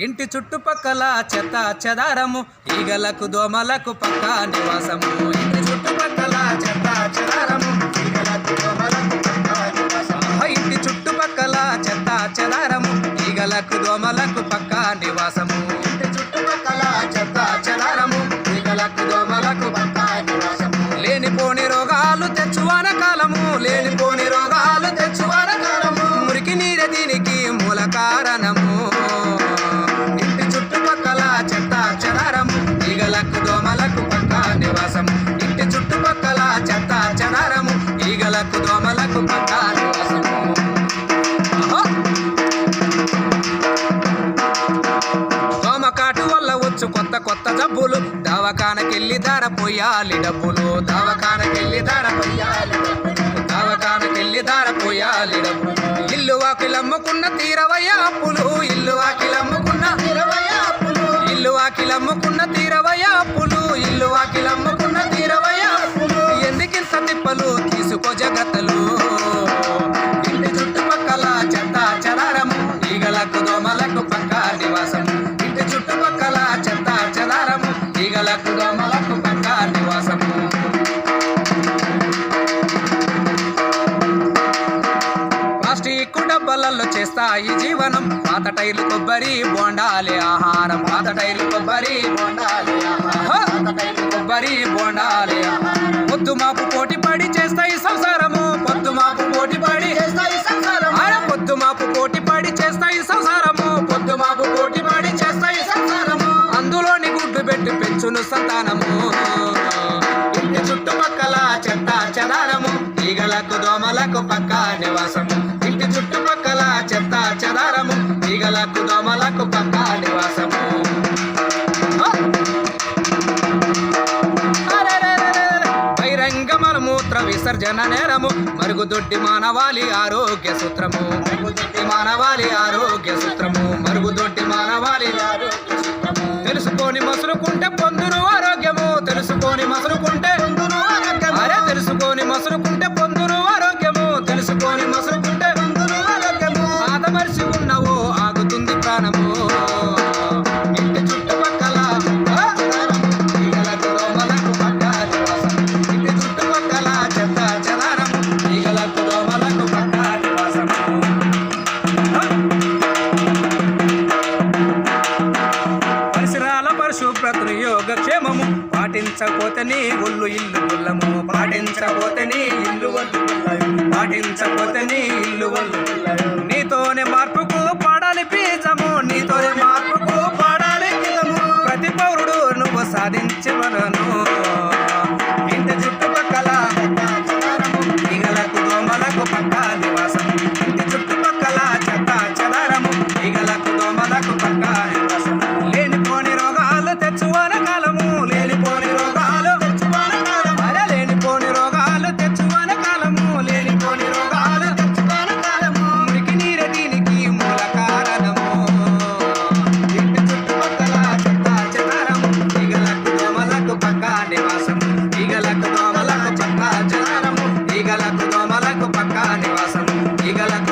ఇంటి చుట్టుపక్కల చెత్త చెదారము ఈగలకు దోమలకు పక్క నివాసము. ఇంటి చుట్టుపక్కల చెత్త చెదారము ఈగలకు దోమలకు పక్క నివాసము. ఇంటి చుట్టుపక్కల చెత్త చెదారము ఈగలకు దోమలకు పక్క నివాసము. ఇంటి చుట్టుపక్కల చెత్త చెదారము ఈగలకు దోమలకు పక్క నివాసము. లేనిపోని రోగాలు తెచ్చువాన కాలము. లేనిపోని రోగాలు తెచ్చువాన కాలము. మురికి నీరే దీనికి మూల కారణము. ఈగలకు దోమలకు దోమకాటు వల్ల వచ్చు కొత్త కొత్త జబ్బులు. దవాఖానకెళ్ళి ధర పోయాలి డబ్బులు. దవాఖానకెళ్ళి ధర పోయాలి దవాఖానకెళ్ళి ధర పోయాలి డబ్బులు. ఇల్లు వాకిలమ్ముకున్న తీరవయ్య అప్పులు. చెదారము దోమలకు పక్క నివాసము ప్లాస్టిక్ డబ్బలలో చేస్తాయి జీవనం పాత టైర్లు కొబ్బరి బోండాలి ఆహారం పాత టైర్లు కొబ్బరి బోండాలి ఆహారం. పాత టైర్లు కొబ్బరి బోండాలి ఆహారం. ముద్దు మాపు పోటీ పడి చేస్తాయి సంసారం సంతానము. ఇంటి చుట్టుపక్కల చెత్త చెదారము. ఈగలకు దోమలకు పక్క నివాసము. ఇంటి చుట్టుపక్కల చెత్త చెదారము. ఈగలకు దోమలకు పక్క నివాసము. ఆ! విసర్జన నేరము. మరుగుదొడ్డి మానవాళి ఆరోగ్య సూత్రము. మరుగుదొడ్డి మానవాళి ఆరోగ్య సూత్రము. మరుగుదొడ్డి మానవాళి ఆరోగ్య సూత్రము. తెలుసుకొని మసులుకుంటే యోగక్షేమము. పాటించకపోతే నీ ఒళ్ళు ఇల్లు గుల్లము. పాటించకపోతే నీ ఇల్లు ఒళ్ళు పాటించకపోతే నీ ఇల్లు ఒళ్ళు నీతోనే మార్పు llega la